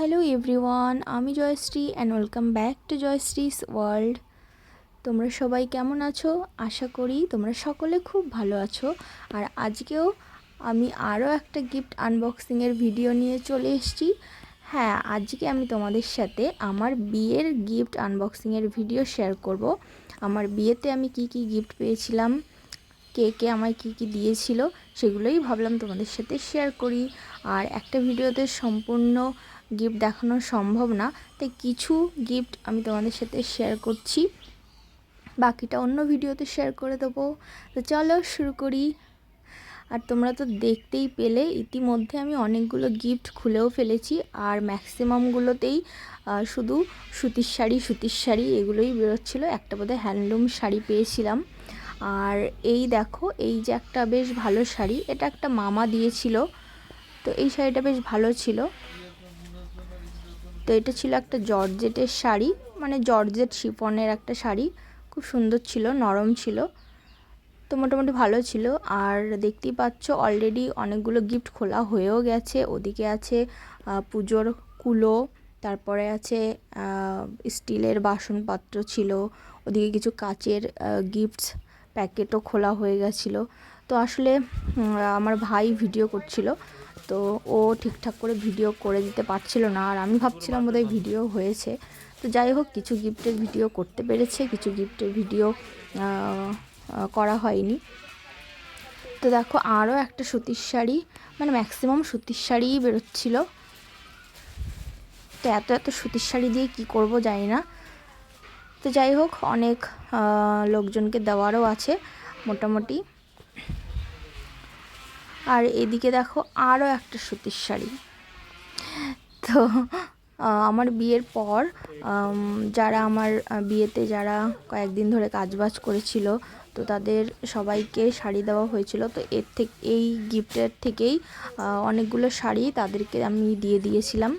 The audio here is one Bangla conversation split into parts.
হ্যালো এভরিওয়ান আমি Jayashree and welcome back to Jayashree's world তোমরা সবাই কেমন আছো? আশা করি তোমরা সকলে খুব ভালো আছো। আর আজকেও আমি আরও একটা গিফট আনবক্সিংয়ের ভিডিও নিয়ে চলে এসেছি। হ্যাঁ আজকে আমি তোমাদের সাথে আমার বিয়ের গিফট আনবক্সিংয়ের ভিডিও শেয়ার করব। আমার বিয়েতে আমি কি কি গিফট পেয়েছিলাম? কে কে আমায় কী কী দিয়েছিল? সেগুলোই ভাবলাম তোমাদের সাথে শেয়ার করি। আর একটা ভিডিওতে সম্পূর্ণ গিফট দেখানো সম্ভব না। তাই কিছু গিফট আমি তোমাদের সাথে শেয়ার করছি। বাকিটা অন্য ভিডিওতে শেয়ার করে দেবো। তো চলো শুরু করি। আর তোমরা তো দেখতেই পেলে, ইতিমধ্যে আমি অনেকগুলো গিফট খুলেও ফেলেছি। আর ম্যাক্সিমামগুলোতেই শুধু সুতির শাড়ি সুতির শাড়ি এগুলোই বেরোচ্ছিলো। একটা বোধহয় হ্যান্ডলুম শাড়ি পেয়েছিলাম। আর এই দেখো, এই যে একটা বেশ ভালো শাড়ি। এটা একটা মামা দিয়েছিল। তো এই শাড়িটা বেশ ভালো ছিল। তো এটা ছিল একটা জর্জেটের শাড়ি মানে জর্জেট শিপনের একটা শাড়ি। খুব সুন্দর ছিল, নরম ছিল, তো মোটামুটি ভালো ছিল। আর দেখতেই পাচ্ছ অলরেডি অনেকগুলো গিফট খোলা হয়েও গেছে। ওদিকে আছে পুজোর কুলো, তারপরে আছে স্টিলের বাসনপত্র ছিল, ওদিকে কিছু কাচের গিফটস প্যাকেটও খোলা হয়ে গেছিল। তো আসলে আমার ভাই ভিডিও করছিল। তো ও ঠিকঠাক করে ভিডিও করে দিতে পারছিল না, আর আমি ভাবছিলাম বোধহয় ভিডিও হয়েছে। তো যাই হোক, কিছু গিফটের ভিডিও করতে পেরেছে, কিছু গিফটের ভিডিও করা হয়নি। তো দেখো, আরও একটা সুতির শাড়ি মানে ম্যাক্সিমাম সুতির শাড়িই বেরোচ্ছিল। তো এত এত সুতির শাড়ি দিয়ে কি করব জানি না। তো যাই হোক, অনেক লোকজনকে দেওয়ারও আছে, মোটামুটি। আর এদিকে দেখো আরও একটা সুতির শাড়ি। তো আমার বিয়ের পর যারা আমার বিয়েতে যারা কয়েকদিন ধরে কাজবাজ করেছিল, তো তাদের সবাইকে শাড়ি দেওয়া হয়েছিল। তো এর থেকে, এই গিফটের থেকেই অনেকগুলো শাড়ি তাদেরকে আমি দিয়ে দিয়েছিলাম।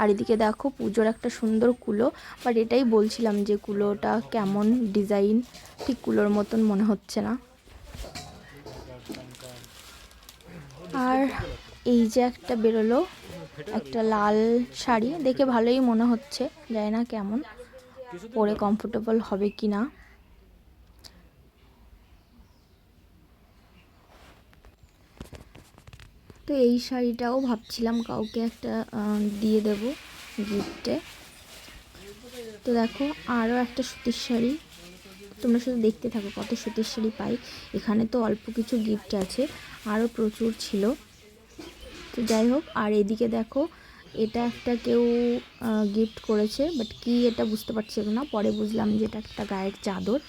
আর এদিকে দেখো পুজোর একটা সুন্দর কুলো, বাট এটাই বলছিলাম যে কুলোটা কেমন ডিজাইন, ঠিক কুলোর মতন মনে হচ্ছে না। আর এই যে একটা বেরোলো, একটা লাল শাড়ি। দেখে ভালোই মনে হচ্ছে যায় না কেমন, পরে কমফোর্টেবল হবে কি না। তো এই শাড়িটাও ভাবছিলাম কাউকে একটা দিয়ে দেব গিফটে তো দেখো আরও একটা সুতির শাড়ি। তোমরা শুধু দেখতে থাকো কত সুতির শাড়ি পাই। এখানে তো অল্প কিছু গিফট আছে। আরও প্রচুর ছিল। তো যাই হোক, আর এদিকে দেখো, এটা একটা কেউ গিফট করেছে বাট কি এটা বুঝতে পারছি না। পরে বুঝলাম যে এটা একটা গায়ের চাদর।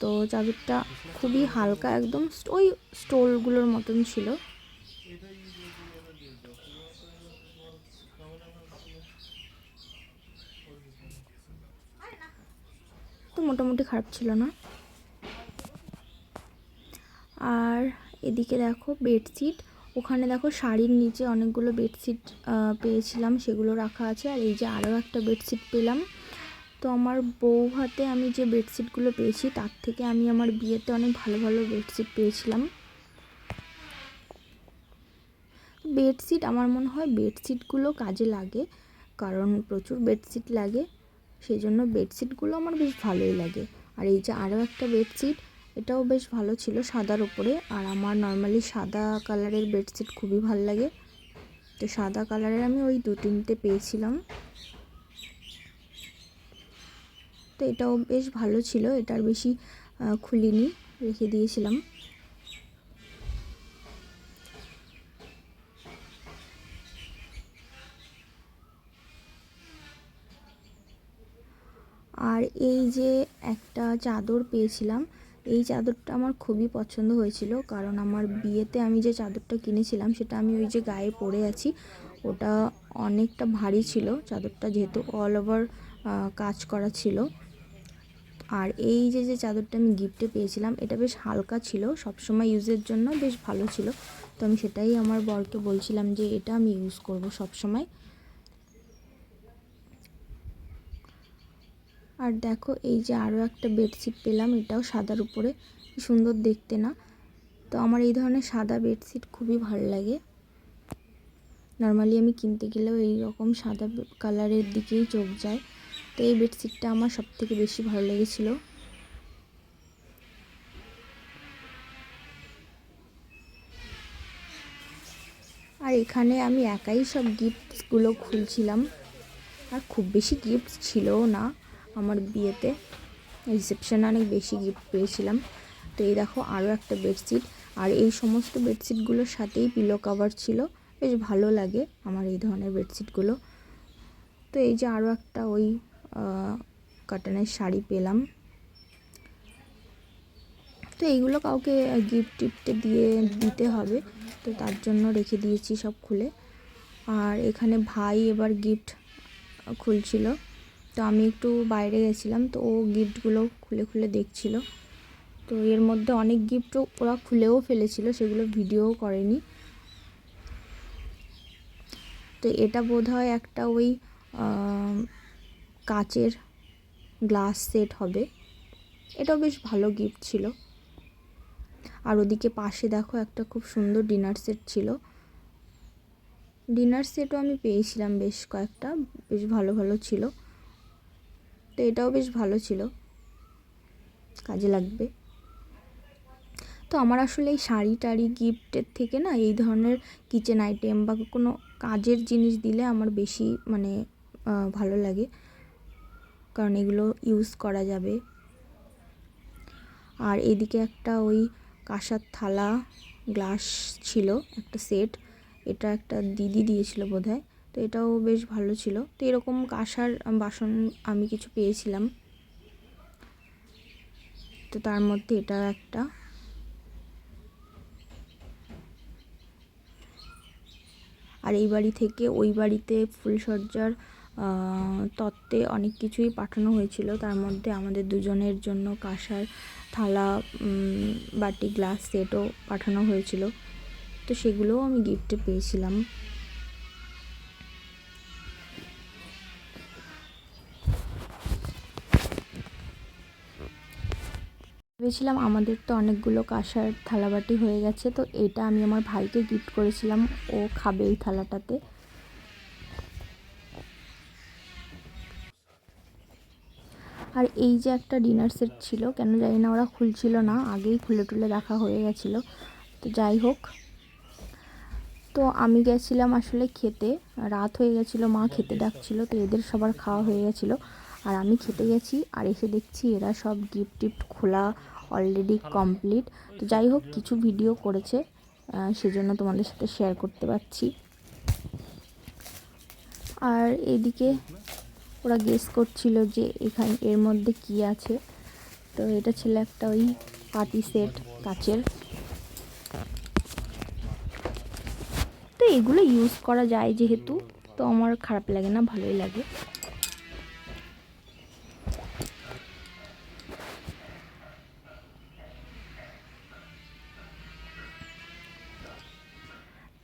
তো চাদরটা খুবই হালকা, একদম ওই স্টোলগুলোর মতন ছিল। তো মোটামুটি খারাপ ছিল না। আর এদিকে দেখো বেডশিট ওখানে দেখো শাড়ির নিচে অনেকগুলো বেডশিট পেয়েছিলাম, সেগুলো রাখা আছে, আর এই যে আরও একটা বেডশিট পেলাম। তো আমার বউ হাতে আমি যে বেডশিটগুলো পেয়েছি, তার থেকে আমি আমার বিয়েতে অনেক ভালো ভালো বেডশিট পেয়েছিলাম। বেডশিট আমার মনে হয় বেডশিটগুলো কাজে লাগে, কারণ প্রচুর বেডশিট লাগে সেই জন্য বেডশিটগুলো আমার বেশ ভালোই লাগে। আর এই যে আরও একটা বেডশিট এটাও বেশ ভালো ছিল সাদার উপরে। আর আমার নর্মালি সাদা কালারের বেডশিট খুবই ভালো লাগে। তো সাদা কালারের আমি ওই দু তিনটে পেয়েছিলাম। তো এটাও বেশ ভালো ছিল, এটার বেশি খুলিনি, রেখে দিয়েছিলাম। আর এই যে একটা চাদর পেয়েছিলাম এই চাদরটা আমার খুবই পছন্দ হয়েছিল, কারণ আমার বিয়েতে আমি যে চাদরটা কিনেছিলাম সেটা আমি ওই যে গায়ে পরে আছি, ওটা অনেকটা ভারী ছিল, চাদরটা যেহেতু অল ওভার কাজ করা ছিল। আর এই যে যে চাদরটা আমি গিফটে পেয়েছিলাম, এটা বেশ হালকা ছিল, সবসময় ইউজের জন্য বেশ ভালো ছিল। তো আমি সেটাই আমার বরকে বলছিলাম যে, এটা আমি ইউজ করব সবসময়। আর দেখো, এই যে আরও একটা বেডশিট পেলাম, এটাও সাদার উপরে। সুন্দর দেখতে না? তো আমার এই ধরনের সাদা বেডশিট খুবই ভালো লাগে। নর্মালি আমি কিনতে গেলেও এই রকম সাদা কালারের দিকেই চোখ যায়। তো এই বেডশিটটা আমার সবথেকে বেশি ভালো লেগেছিলো। আর এখানে আমি একাই সব গিফটসগুলো খুলছিলাম। আর খুব বেশি গিফট ছিলও না। আমার বিয়েতে রিসেপশানে অনেক বেশি গিফট পেয়েছিলাম। তো এই দেখো আরও একটা বেডশিট। আর এই সমস্ত বেডশিটগুলোর সাথেই পিলো কাভার ছিল। বেশ ভালো লাগে আমার এই ধরনের বেডশিটগুলো। তো এই যে আরও একটা ওই কাটানের শাড়ি পেলাম। তো এইগুলো কাউকে গিফট টিফটে দিয়ে দিতে হবে। তো তার জন্য রেখে দিয়েছি সব খুলে। আর এখানে ভাই এবার গিফট খুলছিল। তো আমি একটু বাইরে গেছিলাম, তো ও গিফটগুলো খুলে খুলে দেখছিল। তো এর মধ্যে অনেক গিফটও ওরা খুলেও ফেলেছিল, সেগুলো ভিডিও করেনি। তো এটা বোধ হয় একটা ওই কাচের গ্লাস সেট হবে। এটাও বেশ ভালো গিফট ছিল। আর ওদিকে পাশে দেখো একটা খুব সুন্দর ডিনার সেট ছিল। ডিনার সেটও আমি পেয়েছিলাম বেশ কয়েকটা, বেশ ভালো ভালো ছিল। তো এটাও বেশ ভালো ছিল। কাজে লাগবে। তো আমার আসলে এই শাড়ি টাড়ি গিফটের থেকে না এই ধরনের কিচেন আইটেম বা কোনো কাজের জিনিস দিলে আমার বেশি মানে ভালো লাগে। কারণ এগুলো ইউজ করা যাবে। আর এদিকে একটা ওই কাঁসার থালা গ্লাস ছিল, একটা সেট এটা একটা দিদি দিয়েছিল বোধ তো এটাও বেশ ভালো ছিল। তো এরকম কাঁসার বাসন আমি কিছু পেয়েছিলাম। তো তার মধ্যে এটা একটা। আর এই বাড়ি থেকে ওই বাড়িতে ফুলসজ্জার তত্ত্বে অনেক কিছুই পাঠানো হয়েছিল। তার মধ্যে আমাদের দুজনের জন্য কাঁসার থালা বাটি, গ্লাস, সেটও পাঠানো হয়েছিল। তো সেগুলোও আমি গিফটে পেয়েছিলাম। ভেবেছিলাম আমাদের তো অনেকগুলো কাঁসার থালাবাটি হয়ে গেছে, তো এটা আমি আমার ভাইকে গিফট করেছিলাম, ও খাবে এই থালাটাতে। আর এই যে একটা ডিনার সেট ছিল, কেন জানি না ওরা খুলছিল না, আগেই খুলে টুলে রাখা হয়ে গেছিল, তো যাই হোক। তো আমি গেছিলাম আসলে খেতে, রাত হয়ে গেছিল, মা খেতে ডাকছিল, তো এদের সবার খাওয়া হয়ে গেছিল, আর আমি খেতে গেছি, আর এসে দেখছি এরা সব গিফট টিফট খোলা অলরেডি কমপ্লিট তো যাই হোক কিছু ভিডিও করেছে সেজন্য তোমাদের সাথে শেয়ার করতে পারছি। আর এদিকে ওরা গেস করছিল যে এখানে এর মধ্যে কি আছে। তো এটা ছিল একটা ওই পার্টি সেট কাচের। তো এগুলো ইউজ করা যায় যেহেতু তো আমার খারাপ লাগে না ভালোই লাগে।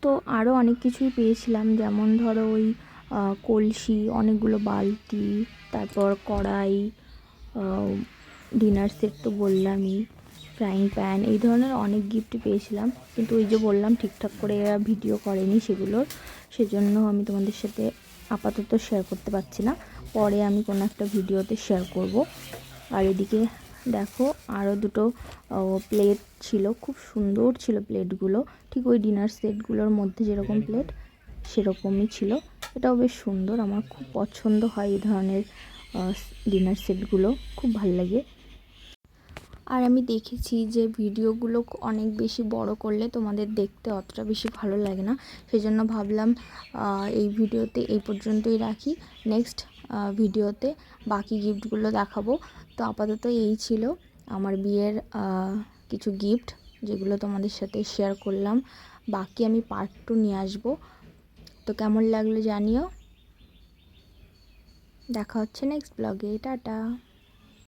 তো আরও অনেক কিছুই পেয়েছিলাম। যেমন ধরো ওই কলসি, অনেকগুলো বালতি, তারপর কড়াই ডিনার সেট তো বললামই, ফ্রাইং প্যান, এই ধরনের অনেক গিফট পেয়েছিলাম। কিন্তু ওই যে বললাম, ঠিকঠাক করে ভিডিও করেনি সেগুলোর। সেজন্য আমি তোমাদের সাথে আপাতত শেয়ার করতে পারছি না। পরে আমি কোনো একটা ভিডিওতে শেয়ার করব। আর এদিকে দেখো আরও দুটো প্লেট ছিল খুব সুন্দর ছিল প্লেটগুলো। ঠিক ওই ডিনার সেটগুলোর মধ্যে যেরকম প্লেট সেরকমই ছিল। এটাও বেশ সুন্দর আমার খুব পছন্দ হয় এই ধরনের ডিনার সেটগুলো খুব ভালো লাগে। আর আমি দেখেছি যে ভিডিওগুলো অনেক বেশি বড় করলে তোমাদের দেখতে অতটা বেশি ভালো লাগে না। সেই জন্য ভাবলাম এই ভিডিওতে এই পর্যন্তই রাখি। নেক্সট ভিডিওতে বাকি গিফটগুলো দেখাবো। তো আপাতত এই ছিল আমার বিয়ের কিছু গিফট যেগুলো তোমাদের সাথে শেয়ার করলাম। বাকি আমি পার্ট টু নিয়ে আসব। তো কেমন লাগল জানিও। দেখা হচ্ছে নেক্সট ব্লগে টাটা।